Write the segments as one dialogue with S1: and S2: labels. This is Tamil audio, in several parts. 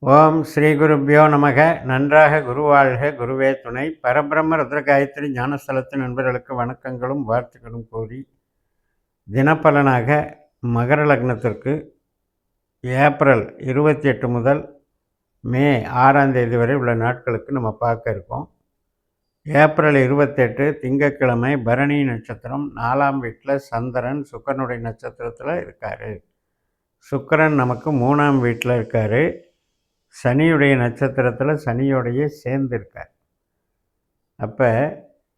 S1: ஓம் ஸ்ரீ குருப்பியோ நமக. நன்றாக குருவாழ்க. குருவே துணை. பரபிரம்ம ருத்ரகாயத்ரி ஞானஸ்தலத்தின் நண்பர்களுக்கு வணக்கங்களும் வாழ்த்துக்களும் கூறி தினப்பலனாக மகர லக்னத்திற்கு ஏப்ரல் இருபத்தி எட்டு முதல் மே ஆறாம் தேதி வரை உள்ள நாட்களுக்கு நம்ம பார்க்க இருக்கோம். ஏப்ரல் இருபத்தெட்டு திங்கட்கிழமை பரணி நட்சத்திரம். நாலாம் வீட்டில் சந்திரன் சுக்கரனுடைய நட்சத்திரத்தில் இருக்கார். சுக்கரன் நமக்கு மூணாம் வீட்டில் இருக்கார். சனியுடைய நட்சத்திரத்தில் சனியோடைய சேர்ந்துருக்கார். அப்போ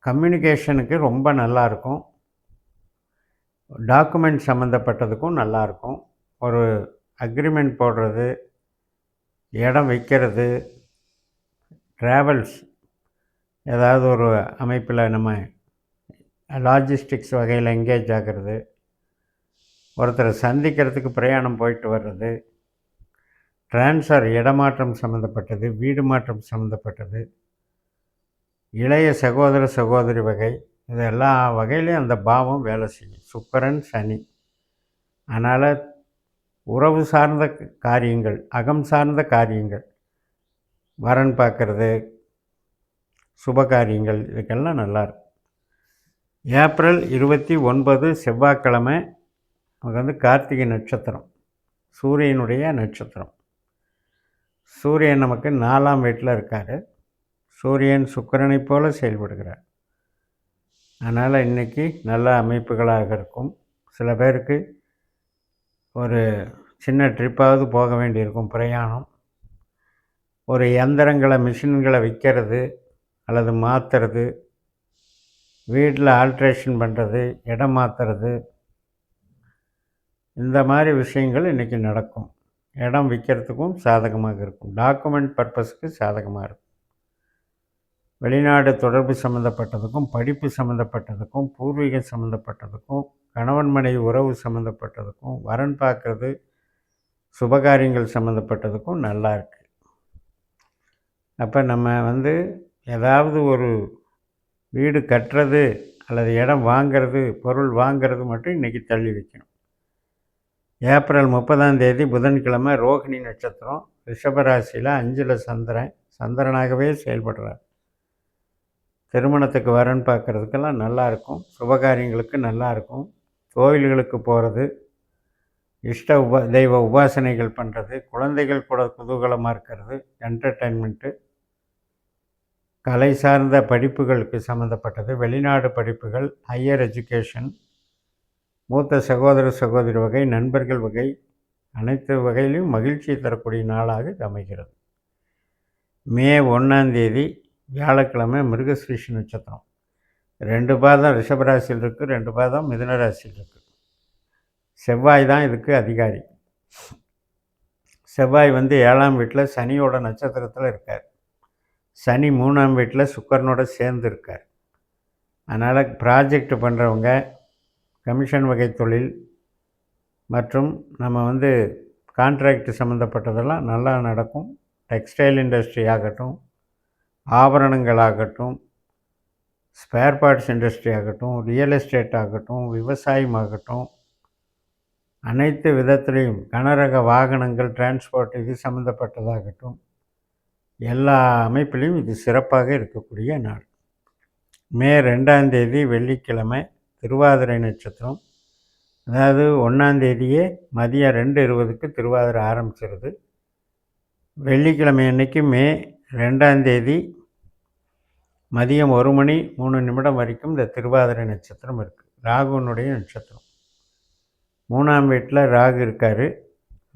S1: கம்யூனிகேஷனுக்கு ரொம்ப நல்லாயிருக்கும் டாக்குமெண்ட் சம்மந்தப்பட்டதுக்கும் நல்லாயிருக்கும் ஒரு அக்ரிமெண்ட் போடுறது இடம் விற்கிறது ட்ராவல்ஸ் ஏதாவது ஒரு அமைப்பில் நம்ம லாஜிஸ்டிக்ஸ் வகையில் எங்கேஜ் ஆகிறது ஒருத்தரை சந்திக்கிறதுக்கு பிரயாணம் போயிட்டு வர்றது ட்ரான்ஸ்ஃபர் இடமாற்றம் சம்மந்தப்பட்டது வீடு மாற்றம் சம்மந்தப்பட்டது இளைய சகோதர சகோதரி வகை இது எல்லா வகையிலையும் அந்த பாவம் வேலை செய்யும். சுக்கரன் சனி அதனால் உறவு சார்ந்த காரியங்கள் அகம் சார்ந்த காரியங்கள் வரன் பார்க்குறது சுப காரியங்கள் இதுக்கெல்லாம் நல்லாயிருக்கும் ஏப்ரல் இருபத்தி ஒன்பது செவ்வாய்க்கிழமை நமக்கு வந்து கார்த்திகை நட்சத்திரம் சூரியனுடைய நட்சத்திரம். சூரியன் நமக்கு நாலாம் வீட்டில் இருக்கார். சூரியன் சுக்கரனை போல செயல்படுகிறார். அதனால் இன்றைக்கி நல்ல அமைப்புகளாக இருக்கும். சில பேருக்கு ஒரு சின்ன ட்ரிப்பாவது போக வேண்டியிருக்கும் பிரயாணம். ஒரு எந்திரங்களை மிஷின்களை விற்கிறது அல்லது மாற்றுறது வீட்டில் ஆல்ட்ரேஷன் பண்ணுறது இடம் மாற்றுறது இந்த மாதிரி விஷயங்கள் இன்றைக்கி நடக்கும். இடம் விற்கிறதுக்கும் சாதகமாக இருக்கும். டாக்குமெண்ட் பர்பஸ்க்கு சாதகமாக இருக்கும். வெளிநாடு தொடர்பு சம்மந்தப்பட்டதுக்கும் படிப்பு சம்மந்தப்பட்டதுக்கும் பூர்வீகம் சம்மந்தப்பட்டதுக்கும் கணவன் மனைவி உறவு சம்மந்தப்பட்டதுக்கும் வரன் பார்க்குறது சுபகாரியங்கள் சம்மந்தப்பட்டதுக்கும் நல்லா இருக்குது அப்போ நம்ம வந்து ஏதாவது ஒரு வீடு கட்டுறது அல்லது இடம் வாங்கிறது பொருள் வாங்கிறது மட்டும் இன்றைக்கி தள்ளி வைக்கணும். ஏப்ரல் முப்பதாம் தேதி புதன்கிழமை ரோகிணி நட்சத்திரம் ரிஷபராசியில் அஞ்சில் சந்திரன். சந்திரனாகவே செயல்படுறார். திருமணத்துக்கு வரன்னு பார்க்குறதுக்கெல்லாம் நல்லாயிருக்கும் சுபகாரியங்களுக்கு நல்லாயிருக்கும் கோவில்களுக்கு போகிறது இஷ்ட உப தெய்வ உபாசனைகள் பண்ணுறது குழந்தைகள் கூட குதூகலமாக இருக்கிறது என்டர்டெயின்மெண்ட்டு கலை சார்ந்த படிப்புகளுக்கு சம்மந்தப்பட்டது வெளிநாடு படிப்புகள் ஹையர் எஜுகேஷன் மூத்த சகோதர சகோதரி வகை நண்பர்கள் வகை அனைத்து வகையிலும் மகிழ்ச்சியை தரக்கூடிய நாளாக இது அமைகிறது. மே ஒன்றாந்தேதி வியாழக்கிழமை மிருகஸ்ரீஷ நட்சத்திரம். ரெண்டு பாதம் ரிஷபராசியில் இருக்குது ரெண்டு பாதம் மிதுனராசியில் இருக்குது செவ்வாய் தான் இதுக்கு அதிகாரி. செவ்வாய் வந்து ஏழாம் வீட்டில் சனியோட நட்சத்திரத்தில் இருக்கார். சனி மூணாம் வீட்டில் சுக்கரனோட சேர்ந்து இருக்கார். அதனால் ப்ராஜெக்ட் பண்ணுறவங்க கமிஷன் வகை தொழில் மற்றும் நம்ம வந்து கான்ட்ராக்ட் சம்மந்தப்பட்டதெல்லாம் நல்லா நடக்கும். டெக்ஸ்டைல் இண்டஸ்ட்ரி ஆகட்டும் ஆபரணங்கள் ஆகட்டும் ஸ்பேர் பார்ட்ஸ் இண்டஸ்ட்ரி ஆகட்டும் ரியல் எஸ்டேட் ஆகட்டும் விவசாயம் ஆகட்டும் அனைத்து விதத்திலையும் கனரக வாகனங்கள் டிரான்ஸ்போர்ட் இது சம்மந்தப்பட்டதாகட்டும் எல்லா அமைப்பிலையும் இது சிறப்பாக இருக்கக்கூடிய நாள். மே ரெண்டாம் தேதி வெள்ளிக்கிழமை திருவாதிரை நட்சத்திரம். அதாவது ஒன்றாந்தேதியே மதியம் ரெண்டு இருபதுக்கு திருவாதிரை ஆரம்பிச்சிருது. வெள்ளிக்கிழமை அன்னைக்கு மே ரெண்டாந்தேதி மதியம் ஒரு மணி மூணு நிமிடம் வரைக்கும் இந்த திருவாதிரை நட்சத்திரம் இருக்குது ராகுனுடைய நட்சத்திரம். மூணாம் வீட்டில் ராகு இருக்கார்.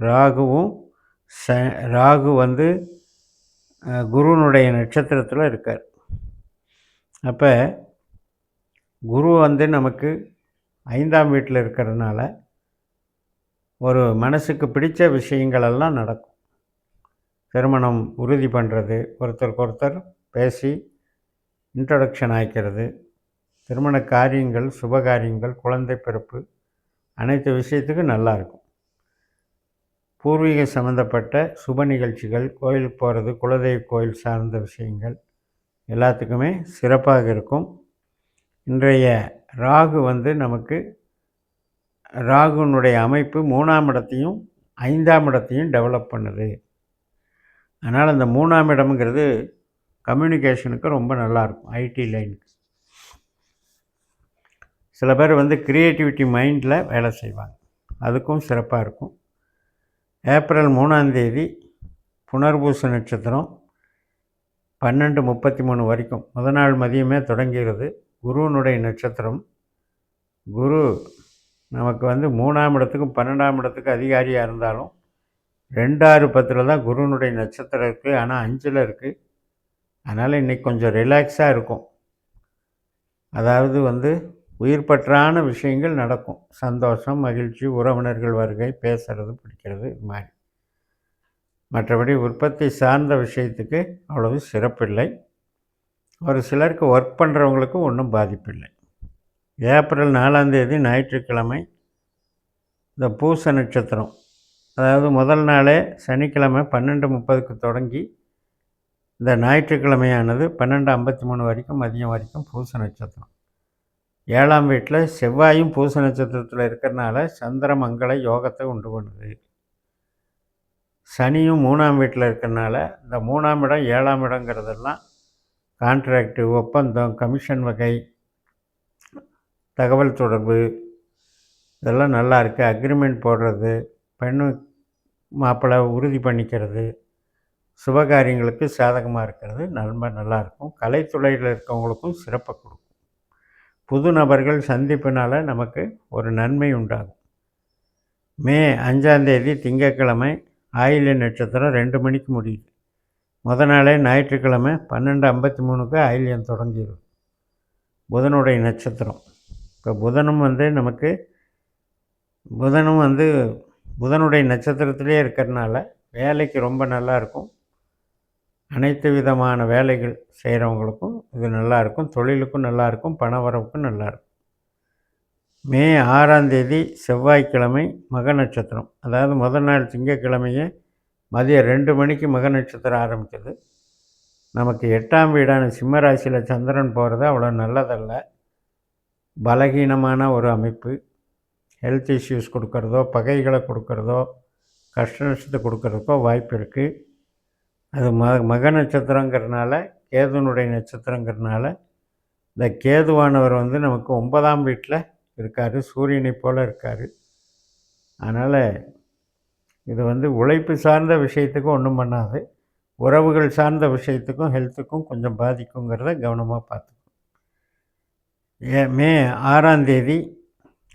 S1: ராகுவும் ச ராகு வந்து குருனுடைய நட்சத்திரத்தில் இருக்கார். அப்போ குரு வந்து நமக்கு ஐந்தாம் வீட்டில் இருக்கிறதுனால ஒரு மனசுக்கு பிடித்த விஷயங்களெல்லாம் நடக்கும். திருமணம் உறுதி பண்ணுறது ஒருத்தருக்கு ஒருத்தர் பேசி இன்ட்ரடக்ஷன் ஆகிக்கிறது திருமண காரியங்கள் சுப காரியங்கள் குழந்தை பிறப்பு அனைத்து விஷயத்துக்கும் நல்லாயிருக்கும் பூர்வீக சம்மந்தப்பட்ட சுப நிகழ்ச்சிகள் கோயிலுக்கு போகிறது குலதெய்வ கோயில் சார்ந்த விஷயங்கள் எல்லாத்துக்குமே சிறப்பாக இருக்கும். இன்றைய ராகு வந்து நமக்கு ராகுனுடைய அமைப்பு மூணாம் இடத்தையும் ஐந்தாம் இடத்தையும் டெவலப் பண்ணுது. அதனால் அந்த மூணாம் இடம்ங்கிறது கம்யூனிகேஷனுக்கு ரொம்ப நல்லாயிருக்கும் ஐடி லைனுக்கு சில பேர் வந்து க்ரியேட்டிவிட்டி மைண்டில் வேலை செய்வாங்க. அதுக்கும் சிறப்பாக இருக்கும். ஏப்ரல் மூணாந்தேதி புனர்பூச நட்சத்திரம் பன்னெண்டு முப்பத்தி மூணு வரைக்கும். முத நாள் மதியமே தொடங்கிறது. குருவனுடைய நட்சத்திரம். குரு நமக்கு வந்து மூணாம் இடத்துக்கும் பன்னெண்டாம் இடத்துக்கும் அதிகாரியாக இருந்தாலும் ரெண்டாறு பத்தில் தான் குருவனுடைய நட்சத்திரம் இருக்குது ஆனால் அஞ்சில் இருக்குது அதனால் இன்றைக்கி கொஞ்சம் ரிலாக்ஸாக இருக்கும். அதாவது வந்து உயிர் பற்றான விஷயங்கள் நடக்கும். சந்தோஷம் மகிழ்ச்சி உறவினர்கள் வருகை பேசுகிறது பிடிக்கிறது இது மாதிரி. மற்றபடி உற்பத்தி சார்ந்த விஷயத்துக்கு அவ்வளவு சிறப்பில்லை. ஒரு சிலருக்கு ஒர்க் பண்ணுறவங்களுக்கு ஒன்றும் பாதிப்பில்லை. ஏப்ரல் நாலாந்தேதி ஞாயிற்றுக்கிழமை இந்த பூச நட்சத்திரம் அதாவது முதல் நாளே சனிக்கிழமை பன்னெண்டு முப்பதுக்கு தொடங்கி இந்த ஞாயிற்றுக்கிழமையானது பன்னெண்டு ஐம்பத்தி மூணு வரைக்கும் மதியம் வரைக்கும் பூச நட்சத்திரம். ஏழாம் வீட்டில் செவ்வாயும் பூச நட்சத்திரத்தில் இருக்கிறனால சந்திர மங்கள யோகத்தை உண்டு பண்ணுது. சனியும் மூணாம் வீட்டில் இருக்கிறனால இந்த மூணாம் இடம் ஏழாம் இடங்கிறதெல்லாம் கான்ட்ராக்டு ஒப்பந்தம் கமிஷன் வகை தகவல் தொடர்பு இதெல்லாம் நல்லா இருக்குது அக்ரிமெண்ட் போடுறது பெண்ணு மாப்பிள்ளை உறுதி பண்ணிக்கிறது சுபகாரியங்களுக்கு சாதகமாக இருக்கிறது ரொம்ப நல்லாயிருக்கும் கலைத்துறையில் இருக்கவங்களுக்கும் சிறப்பை கொடுக்கும். புது நபர்கள் சந்திப்பினால் நமக்கு ஒரு நன்மை உண்டாகும். மே அஞ்சாந்தேதி திங்கட்கிழமை ஆயில்ய நட்சத்திரம் ரெண்டு மணிக்கு முடியுது. முத நாளே ஞாயிற்றுக்கிழமை பன்னெண்டு ஐம்பத்தி மூணுக்கு ஆயில்யம் தொடங்கிடும் புதனுடைய நட்சத்திரம். இப்போ புதனும் வந்து நமக்கு புதனும் வந்து புதனுடைய நட்சத்திரத்திலே இருக்கிறதுனால வேலைக்கு ரொம்ப நல்லாயிருக்கும். அனைத்து விதமான வேலைகள் செய்கிறவங்களுக்கும் இது நல்லாயிருக்கும். தொழிலுக்கும் நல்லாயிருக்கும். பண வரவுக்கும் நல்லாயிருக்கும். மே ஆறாம் தேதி செவ்வாய்க்கிழமை மக நட்சத்திரம். அதாவது முதல் நாள் திங்கக்கிழமையே மதியம் ரெண்டு மணிக்கு மக நட்சத்திரம் ஆரம்பிக்குது. நமக்கு எட்டாம் வீடான சிம்மராசியில் சந்திரன் போகிறது அவ்வளோ நல்லதல்ல. பலகீனமான ஒரு அமைப்பு. ஹெல்த் இஷ்யூஸ் கொடுக்குறதோ பகைகளை கொடுக்குறதோ கஷ்ட நஷ்டத்தை கொடுக்குறதுக்கோ வாய்ப்பு இருக்குது அது ம மக நட்சத்திரங்கிறதுனால கேதுனுடைய நட்சத்திரங்கிறதுனால இந்த கேதுவானவர் வந்து நமக்கு ஒன்பதாம் வீட்டில் இருக்கார். சூரியனை போல் இருக்கார். அதனால் இது வந்து உழைப்பு சார்ந்த விஷயத்துக்கும் ஒன்றும் பண்ணாது. உறவுகள் சார்ந்த விஷயத்துக்கும் ஹெல்த்துக்கும் கொஞ்சம் பாதிக்குங்கிறத கவனமாக பார்த்துக்கணும். ஏ மே ஆறாம் தேதி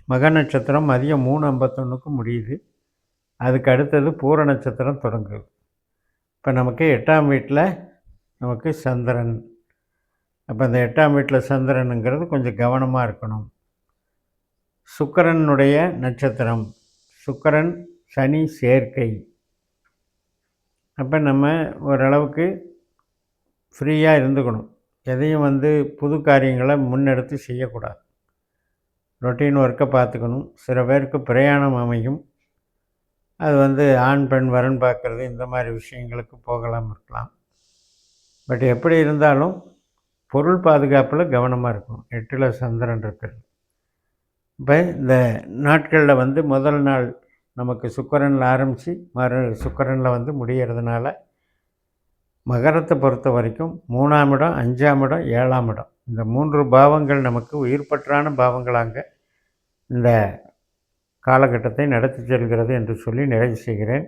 S1: மக நட்சத்திரம் மதியம் மூணு ஐம்பத்தொன்றுக்கு முடியுது. அதுக்கு அடுத்தது பூர நட்சத்திரம் தொடங்குது. இப்போ நமக்கு எட்டாம் வீட்டில் நமக்கு சந்திரன். அப்போ அந்த எட்டாம் வீட்டில் சந்திரனுங்கிறது கொஞ்சம் கவனமாக இருக்கணும். சுக்கரனுடைய நட்சத்திரம். சுக்கரன் சனி சேர்க்கை. அப்போ நம்ம ஓரளவுக்கு ஃப்ரீயாக இருந்துக்கணும். எதையும் வந்து புது காரியங்களை முன்னெடுத்து செய்யக்கூடாது. ரொட்டீன் ஒர்க்கை பார்த்துக்கணும். சில பேருக்கு பிரயாணம் அமையும். அது வந்து ஆண் பெண் வரன் பார்க்குறது இந்த மாதிரி விஷயங்களுக்கு போகலாம் இருக்கலாம். பட் எப்படி இருந்தாலும் பொருள் பாதுகாப்பில் கவனமாக இருக்கும் எட்டில் சந்திரன் இருக்கிறது. இப்போ இந்த நாட்களில் வந்து முதல் நாள் நமக்கு சுக்கரனில் ஆரம்பித்து மறு சுக்கரனில் வந்து முடிகிறதுனால மகரத்தை பொறுத்த வரைக்கும் மூணாம் இடம் அஞ்சாம் இடம் ஏழாம் இடம். இந்த மூன்று பாவங்கள் நமக்கு உயிர்பற்றான பாவங்களாங்க. இந்த காலகட்டத்தை நடத்தி செல்கிறது என்று சொல்லி நிறைவு செய்கிறேன்.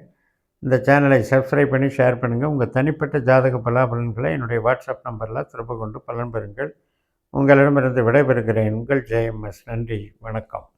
S1: இந்த சேனலை சப்ஸ்கிரைப் பண்ணி ஷேர் பண்ணுங்கள் உங்கள் தனிப்பட்ட ஜாதக பலாபலன்களை என்னுடைய வாட்ஸ்அப் நம்பரில் திரும்ப கொண்டு பலன் பெறுங்கள். உங்களிடமிருந்து விடைபெறுகிறேன். உங்கள் ஜெயம் எஸ். நன்றி. வணக்கம்.